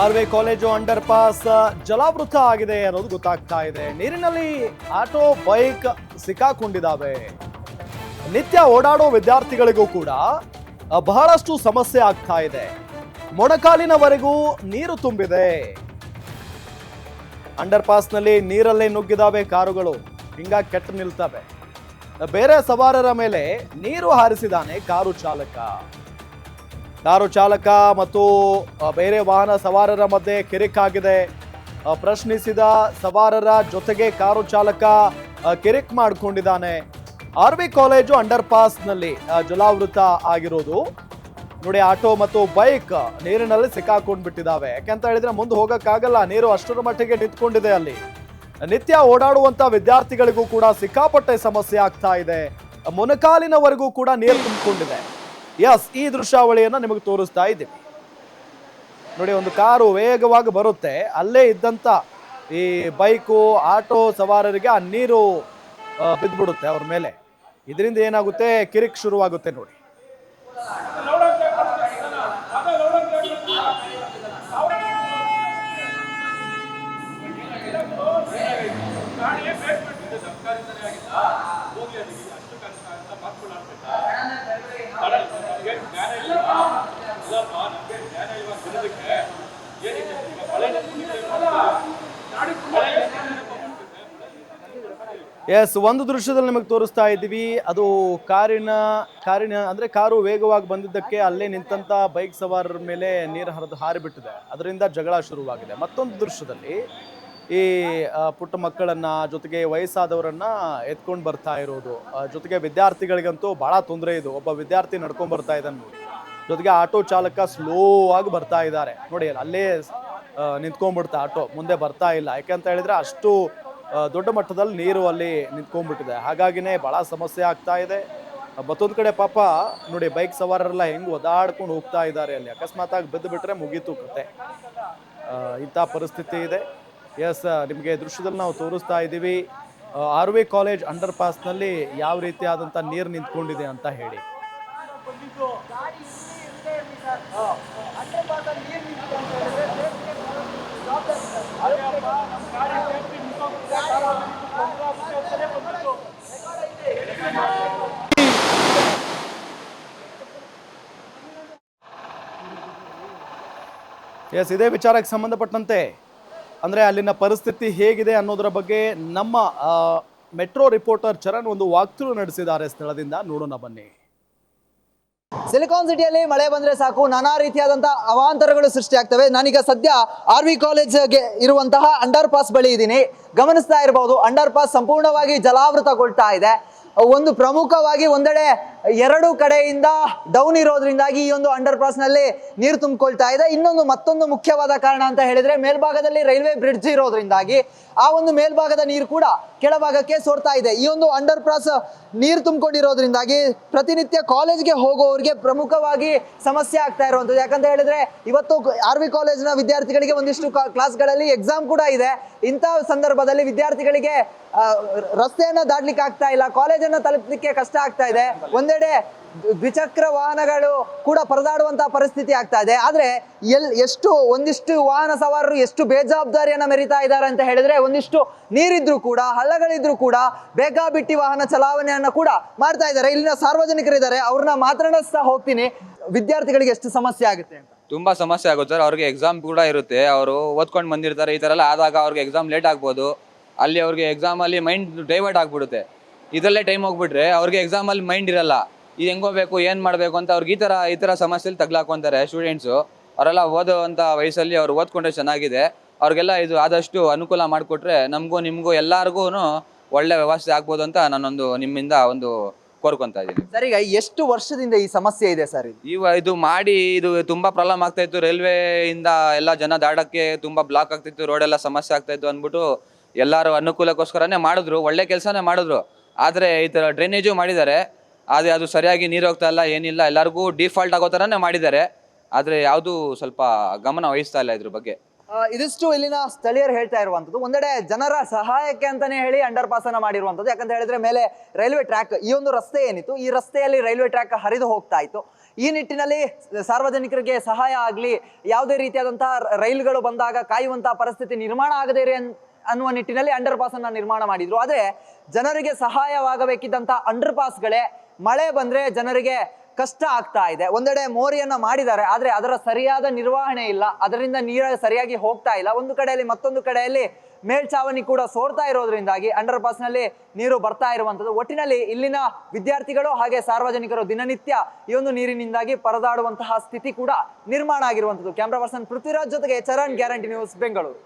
Harvey college underpass ಜಲಾವೃತ ಆಗಿದೆ ಅನ್ನೋದು ಗೊತ್ತಾಗ್ತಾ ಇದೆ. ನೀರಿನಲ್ಲಿ ಆಟೋ, ಬೈಕ್ ಸಿಕ್ಕಾಕೊಂಡಿದ್ದಾವೆ. ನಿತ್ಯ ಓಡಾಡೋ ವಿದ್ಯಾರ್ಥಿಗಳಿಗೂ ಕೂಡ ಬಹಳಷ್ಟು ಸಮಸ್ಯೆ ಆಗ್ತಾ ಇದೆ. ಮೊಣಕಾಲಿನವರೆಗೂ ನೀರು ತುಂಬಿದೆ. ಅಂಡರ್ ಪಾಸ್ನಲ್ಲಿ ನೀರಲ್ಲೇ ನುಗ್ಗಿದಾವೆ ಕಾರುಗಳು. ಹಿಂಗ ಕೆಟ್ಟು ನಿಲ್ತವೆ. ಬೇರೆ ಸವಾರರ ಮೇಲೆ ನೀರು ಹಾರಿಸಿದಾನೆ ಕಾರು ಚಾಲಕ. ಕಾರು ಚಾಲಕ ಮತ್ತು ಬೇರೆ ವಾಹನ ಸವಾರರ ಮಧ್ಯೆ ಕಿರಿಕಾಗಿದೆ. ಪ್ರಶ್ನಿಸಿದ ಸವಾರರ ಜೊತೆಗೆ ಕಾರು ಚಾಲಕ ಕಿರಿಕ್ ಮಾಡಿಕೊಂಡಿದ್ದಾನೆ. ಆರ್ ವಿ ಕಾಲೇಜು ಅಂಡರ್ ಪಾಸ್ನಲ್ಲಿ ಜಲಾವೃತ ಆಗಿರೋದು. ನೋಡಿ, ಆಟೋ ಮತ್ತು ಬೈಕ್ ನೀರಿನಲ್ಲಿ ಸಿಕ್ಕಾಕೊಂಡು ಬಿಟ್ಟಿದ್ದಾವೆ ಯಾಕೆಂತ ಹೇಳಿದ್ರೆ ಮುಂದೆ ಹೋಗೋಕ್ಕಾಗಲ್ಲ, ನೀರು ಅಷ್ಟರ ಮಟ್ಟಿಗೆ ನಿಂತ್ಕೊಂಡಿದೆ ಅಲ್ಲಿ. ನಿತ್ಯ ಓಡಾಡುವಂತ ವಿದ್ಯಾರ್ಥಿಗಳಿಗೂ ಕೂಡ ಸಿಕ್ಕಾಪಟ್ಟೆ ಸಮಸ್ಯೆ ಆಗ್ತಾ ಇದೆ. ಮೊನಕಾಲಿನವರೆಗೂ ಕೂಡ ನೀರು ತುಂಬಿಕೊಂಡಿದೆ. ಎಸ್ ಈ ದೃಶ್ಯಾವಳಿಯನ್ನ ನಿಮಗೆ ತೋರಿಸ್ತಾ ಇದ್ದೀವಿ ನೋಡಿ, ಒಂದು ಕಾರು ವೇಗವಾಗಿ ಬರುತ್ತೆ. ಅಲ್ಲೇ ಇದ್ದಂತ ಈ ಬೈಕು, ಆಟೋ ಸವಾರರಿಗೆ ಆ ನೀರು ಬಿದ್ದ್ಬಿಡುತ್ತೆ ಅವ್ರ ಮೇಲೆ. ಇದರಿಂದ ಏನಾಗುತ್ತೆ? ಕಿರಿಕ್ ಶುರುವಾಗುತ್ತೆ ನೋಡಿ. ಎಸ್ ಒಂದು ದೃಶ್ಯದಲ್ಲಿ ನಿಮಗೆ ತೋರಿಸ್ತಾ ಇದ್ದೀವಿ. ಅದು ಕಾರಿನ ಕಾರಿನ ಅಂದರೆ ಕಾರು ವೇಗವಾಗಿ ಬಂದಿದ್ದಕ್ಕೆ ಅಲ್ಲೇ ನಿಂತಂತ ಬೈಕ್ ಸವಾರರ ಮೇಲೆ ನೀರು ಹರಿದು ಹಾರಿಬಿಟ್ಟಿದೆ. ಅದರಿಂದ ಜಗಳ ಶುರುವಾಗಿದೆ. ಮತ್ತೊಂದು ದೃಶ್ಯದಲ್ಲಿ ಈ ಪುಟ್ಟ ಮಕ್ಕಳನ್ನು ಜೊತೆಗೆ ವಯಸ್ಸಾದವರನ್ನು ಎತ್ಕೊಂಡು ಬರ್ತಾ ಇರೋದು. ಜೊತೆಗೆ ವಿದ್ಯಾರ್ಥಿಗಳಿಗಂತೂ ಭಾಳ ತೊಂದರೆ ಇದು. ಒಬ್ಬ ವಿದ್ಯಾರ್ಥಿ ನಡ್ಕೊಂಡು ಬರ್ತಾ ಇದ್ದಾನೆ ನೋಡಿ. ಜೊತೆಗೆ ಆಟೋ ಚಾಲಕ ಸ್ಲೋ ಆಗಿ ಬರ್ತಾ ಇದ್ದಾರೆ. ನೋಡಿ, ಅಲ್ಲೇ ನಿಂತ್ಕೊಂಡ್ಬಿಡ್ತಾ ಆಟೋ. ಮುಂದೆ ಬರ್ತಾ ಇಲ್ಲ. ಯಾಕಂತ ಹೇಳಿದ್ರೆ ಅಷ್ಟು ದೊಡ್ಡ ಮಟ್ಟದಲ್ಲಿ ನೀರು ಅಲ್ಲಿ ನಿಂತ್ಕೊಂಡ್ಬಿಟ್ಟಿದೆ. ಹಾಗಾಗಿನೇ ಬಹಳ ಸಮಸ್ಯೆ ಆಗ್ತಾ ಇದೆ. ಮತ್ತೊಂದು ಕಡೆ ಪಾಪ ನೋಡಿ ಬೈಕ್ ಸವಾರರೆಲ್ಲ ಹೆಂಗ್ ಒದಾಡ್ಕೊಂಡು ಹೋಗ್ತಾ ಇದ್ದಾರೆ ಅಲ್ಲಿ. ಅಕಸ್ಮಾತ್ ಆಗಿ ಬಿದ್ದು ಬಿಟ್ರೆ ಮುಗೀತು ಕತೆ. ಇಂಥ ಪರಿಸ್ಥಿತಿ ಇದೆ. ಎಸ್ ನಿಮಗೆ ದೃಶ್ಯದಲ್ಲಿ ನಾವು ತೋರಿಸ್ತಾ ಇದ್ದೀವಿ. ಆರ್ ವಿ ಕಾಲೇಜ್ ಅಂಡರ್ ಪಾಸ್ನಲ್ಲಿ ಯಾವ ರೀತಿಯಾದಂಥ ನೀರು ನಿಂತ್ಕೊಂಡಿದೆ ಅಂತ ಹೇಳಿ. ಎಸ್ ಇದೇ ವಿಚಾರಕ್ಕೆ ಸಂಬಂಧಪಟ್ಟಂತೆ, ಅಂದರೆ ಅಲ್ಲಿನ ಪರಿಸ್ಥಿತಿ ಹೇಗಿದೆ ಅನ್ನೋದರ ಬಗ್ಗೆ ನಮ್ಮ ಮೆಟ್ರೋ ರಿಪೋರ್ಟರ್ ಚರಣ್ ಒಂದು ವಾಕ್ಥ್ರೂ ನಡೆಸಿದ್ದಾರೆ ಸ್ಥಳದಿಂದ. ನೋಡೋಣ ಬನ್ನಿ. ಸಿಲಿಕಾನ್ ಸಿಟಿಯಲ್ಲಿ ಮಳೆ ಬಂದ್ರೆ ಸಾಕು, ನಾನಾ ರೀತಿಯಾದಂತಹ ಅವಾಂತರಗಳು ಸೃಷ್ಟಿಯಾಗ್ತವೆ. ನಾನೀಗ ಸದ್ಯ ಆರ್ ವಿ ಕಾಲೇಜ್ಗೆ ಇರುವಂತಹ ಅಂಡರ್ ಪಾಸ್ ಬಳಿ ಇದ್ದೀನಿ. ಗಮನಿಸ್ತಾ ಇರಬಹುದು ಅಂಡರ್ ಪಾಸ್ ಸಂಪೂರ್ಣವಾಗಿ ಜಲಾವೃತಗೊಳ್ತಾ ಇದೆ. ಒಂದು ಪ್ರಮುಖವಾಗಿ ಒಂದೆಡೆ ಎರಡು ಕಡೆಯಿಂದ ಡೌನ್ ಇರೋದ್ರಿಂದಾಗಿ ಈ ಒಂದು ಅಂಡರ್ ಪಾಸ್ನಲ್ಲಿ ನೀರು ತುಂಬಿಕೊಳ್ತಾ ಇದೆ. ಇನ್ನೊಂದು ಮತ್ತೊಂದು ಮುಖ್ಯವಾದ ಕಾರಣ ಅಂತ ಹೇಳಿದ್ರೆ ಮೇಲ್ಭಾಗದಲ್ಲಿ ರೈಲ್ವೆ ಬ್ರಿಡ್ಜ್ ಇರೋದ್ರಿಂದಾಗಿ ಆ ಒಂದು ಮೇಲ್ಭಾಗದ ನೀರು ಕೂಡ ಕೆಳಭಾಗಕ್ಕೆ ಸೋರ್ತಾ ಇದೆ. ಈ ಒಂದು ಅಂಡರ್ ಪಾಸ್ ನೀರು ತುಂಬಿಕೊಂಡಿರೋದ್ರಿಂದಾಗಿ ಪ್ರತಿನಿತ್ಯ ಕಾಲೇಜ್ಗೆ ಹೋಗೋರಿಗೆ ಪ್ರಮುಖವಾಗಿ ಸಮಸ್ಯೆ ಆಗ್ತಾ ಇರುವಂಥದ್ದು. ಯಾಕಂತ ಹೇಳಿದ್ರೆ ಇವತ್ತು ಆರ್ ವಿ ಕಾಲೇಜ್ನ ವಿದ್ಯಾರ್ಥಿಗಳಿಗೆ ಒಂದಿಷ್ಟು ಕ್ಲಾಸ್ಗಳಲ್ಲಿ ಎಕ್ಸಾಮ್ ಕೂಡ ಇದೆ. ಇಂಥ ಸಂದರ್ಭದಲ್ಲಿ ವಿದ್ಯಾರ್ಥಿಗಳಿಗೆ ರಸ್ತೆಯನ್ನು ದಾಟ್ಲಿಕ್ಕೆ ಆಗ್ತಾ ಇಲ್ಲ ಕಾಲೇಜನ್ನ ತಲುಪಲಿಕ್ಕೆ ಕಷ್ಟ ಆಗ್ತಾ ಇದೆ. ಒಂದೆಡೆ ದ್ವಿಚಕ್ರ ವಾಹನಗಳು ಕೂಡ ಪರದಾಡುವಂತಹ ಪರಿಸ್ಥಿತಿ ಆಗ್ತಾ ಇದೆ. ಆದ್ರೆ ಎಲ್ ಎಷ್ಟು ಒಂದಿಷ್ಟು ವಾಹನ ಸವಾರರು ಎಷ್ಟು ಬೇಜವಾಬ್ದಾರಿಯನ್ನ ಮೆರಿತಾ ಇದ್ದಾರೆ ಅಂತ ಹೇಳಿದ್ರೆ ಒಂದಿಷ್ಟು ನೀರಿದ್ರು ಕೂಡ, ಹಳ್ಳಗಳಿದ್ರು ಕೂಡ ಬೇಕಾಬಿಟ್ಟಿ ವಾಹನ ಚಲಾವಣೆಯನ್ನ ಕೂಡ ಮಾಡ್ತಾ ಇದ್ದಾರೆ. ಇಲ್ಲಿನ ಸಾರ್ವಜನಿಕರಿದ್ದಾರೆ. ಅವ್ರನ್ನ ಮಾತನಾಡಿಸ್ತಾ ಹೋಗ್ತೀನಿ. ವಿದ್ಯಾರ್ಥಿಗಳಿಗೆ ಎಷ್ಟು ಸಮಸ್ಯೆ ಆಗುತ್ತೆ ತುಂಬಾ ಸಮಸ್ಯೆ ಆಗುತ್ತೆ ಸರ್. ಅವ್ರಿಗೆ ಎಕ್ಸಾಮ್ ಕೂಡ ಇರುತ್ತೆ. ಅವರು ಓದ್ಕೊಂಡು ಬಂದಿರ್ತಾರೆ. ಈ ತರ ಎಲ್ಲ ಆದಾಗ ಅವ್ರಿಗೆ ಎಕ್ಸಾಮ್ ಲೇಟ್ ಆಗ್ಬೋದು. ಅಲ್ಲಿ ಅವ್ರಿಗೆ ಎಕ್ಸಾಮಲ್ಲಿ ಮೈಂಡ್ ಡೈವರ್ಟ್ ಆಗ್ಬಿಡುತ್ತೆ. ಇದರಲ್ಲೇ ಟೈಮ್ ಹೋಗ್ಬಿಟ್ರೆ ಅವ್ರಿಗೆ ಎಕ್ಸಾಮಲ್ಲಿ ಮೈಂಡ್ ಇರಲ್ಲ. ಇದು ಹೆಂಗೋಬೇಕು ಏನು ಮಾಡಬೇಕು ಅಂತ ಅವ್ರಿಗೆ ಈ ಥರ ಈ ಥರ ಸಮಸ್ಯೆಲಿ ತಗ್ಲಾಕೊಂತಾರೆ ಸ್ಟೂಡೆಂಟ್ಸು ಅವರೆಲ್ಲ ಓದೋವಂಥ ವಯಸ್ಸಲ್ಲಿ ಅವ್ರು ಓದ್ಕೊಂಡ್ರೆ ಚೆನ್ನಾಗಿದೆ. ಅವ್ರಿಗೆಲ್ಲ ಇದು ಆದಷ್ಟು ಅನುಕೂಲ ಮಾಡಿಕೊಟ್ರೆ ನಮಗೂ ನಿಮಗೂ ಎಲ್ಲರಿಗೂ ಒಳ್ಳೆ ವ್ಯವಸ್ಥೆ ಆಗ್ಬೋದು ಅಂತ ನಾನೊಂದು ನಿಮ್ಮಿಂದ ಒಂದು ಕೋರ್ಕೊಂತ ಇದ್ದೀನಿ. ಸರ್ ಈಗ ಎಷ್ಟು ವರ್ಷದಿಂದ ಈ ಸಮಸ್ಯೆ ಇದೆ ಸರ್ ಇವ ಇದು ಮಾಡಿ ಇದು ತುಂಬಾ ಪ್ರಾಬ್ಲಮ್ ಆಗ್ತಾ ಇತ್ತು. ರೈಲ್ವೆ ಇಂದ ಎಲ್ಲ ಜನ ದಾಡಕ್ಕೆ ತುಂಬಾ ಬ್ಲಾಕ್ ಆಗ್ತಿತ್ತು ರೋಡ್ ಎಲ್ಲ ಸಮಸ್ಯೆ ಆಗ್ತಾ ಇತ್ತು ಅಂದ್ಬಿಟ್ಟು ಎಲ್ಲರೂ ಅನುಕೂಲಕ್ಕೋಸ್ಕರನೇ ಮಾಡಿದ್ರು. ಒಳ್ಳೆ ಕೆಲಸನೇ ಮಾಡಿದ್ರು. ಆದ್ರೆ ಈ ಥರ ಡ್ರೈನೇಜು ಮಾಡಿದ್ದಾರೆ. ಆದರೆ ಅದು ಸರಿಯಾಗಿ ನೀರು ಹೋಗ್ತಾ ಇಲ್ಲ, ಏನಿಲ್ಲ, ಎಲ್ಲರಿಗೂ ಡಿಫಾಲ್ಟ್ ಆಗೋ ಥರನೇ ಮಾಡಿದ್ದಾರೆ. ಆದರೆ ಯಾವುದು ಸ್ವಲ್ಪ ಗಮನ ವಹಿಸ್ತಾ ಇಲ್ಲ ಇದ್ರ ಬಗ್ಗೆ. ಇದಿಷ್ಟು ಇಲ್ಲಿನ ಸ್ಥಳೀಯರು ಹೇಳ್ತಾ ಇರುವಂತದ್ದು ಒಂದೆಡೆ ಜನರ ಸಹಾಯಕ್ಕೆ ಅಂತಾನೆ ಹೇಳಿ ಅಂಡರ್ ಪಾಸ್ ಅನ್ನ ಮಾಡಿರುವಂತದ್ದು ಯಾಕಂತ ಹೇಳಿದ್ರೆ ಮೇಲೆ ರೈಲ್ವೆ ಟ್ರ್ಯಾಕ್, ಈ ಒಂದು ರಸ್ತೆ ಏನಿತ್ತು, ಈ ರಸ್ತೆಯಲ್ಲಿ ರೈಲ್ವೆ ಟ್ರ್ಯಾಕ್ ಹರಿದು ಹೋಗ್ತಾ ಇತ್ತು. ಈ ನಿಟ್ಟಿನಲ್ಲಿ ಸಾರ್ವಜನಿಕರಿಗೆ ಸಹಾಯ ಆಗಲಿ, ಯಾವುದೇ ರೀತಿಯಾದಂತಹ ರೈಲುಗಳು ಬಂದಾಗ ಕಾಯುವಂತಹ ಪರಿಸ್ಥಿತಿ ನಿರ್ಮಾಣ ಆಗದೇ ಇರಿ ಅನ್ನುವ ನಿಟ್ಟಿನಲ್ಲಿ ಅಂಡರ್ ಪಾಸ್ ಅನ್ನ ನಿರ್ಮಾಣ ಮಾಡಿದ್ರು. ಆದ್ರೆ ಜನರಿಗೆ ಸಹಾಯವಾಗಬೇಕಿದ್ದಂತ ಅಂಡರ್ ಪಾಸ್ಗಳೇ ಮಳೆ ಬಂದ್ರೆ ಜನರಿಗೆ ಕಷ್ಟ ಆಗ್ತಾ ಇದೆ. ಒಂದೆಡೆ ಮೋರಿಯನ್ನ ಮಾಡಿದ್ದಾರೆ. ಆದ್ರೆ ಅದರ ಸರಿಯಾದ ನಿರ್ವಹಣೆ ಇಲ್ಲ. ಅದರಿಂದ ನೀರ ಸರಿಯಾಗಿ ಹೋಗ್ತಾ ಇಲ್ಲ. ಒಂದು ಕಡೆಯಲ್ಲಿ ಮತ್ತೊಂದು ಕಡೆಯಲ್ಲಿ ಮೇಲ್ಛಾವಣಿ ಕೂಡ ಸೋರ್ತಾ ಇರೋದ್ರಿಂದಾಗಿ ಅಂಡರ್ ಪಾಸ್ನಲ್ಲಿ ನೀರು ಬರ್ತಾ ಇರುವಂತದ್ದು. ಒಟ್ಟಿನಲ್ಲಿ ಇಲ್ಲಿನ ವಿದ್ಯಾರ್ಥಿಗಳು ಹಾಗೆ ಸಾರ್ವಜನಿಕರು ದಿನನಿತ್ಯ ಈ ಒಂದು ನೀರಿನಿಂದಾಗಿ ಪರದಾಡುವಂತಹ ಸ್ಥಿತಿ ಕೂಡ ನಿರ್ಮಾಣ ಆಗಿರುವಂತದ್ದು. ಕ್ಯಾಮ್ರಾ ಪರ್ಸನ್ ಪೃಥ್ವಿರಾಜ್ ಜೊತೆಗೆ ಚರಣ್, ಗ್ಯಾರಂಟಿ ನ್ಯೂಸ್, ಬೆಂಗಳೂರು.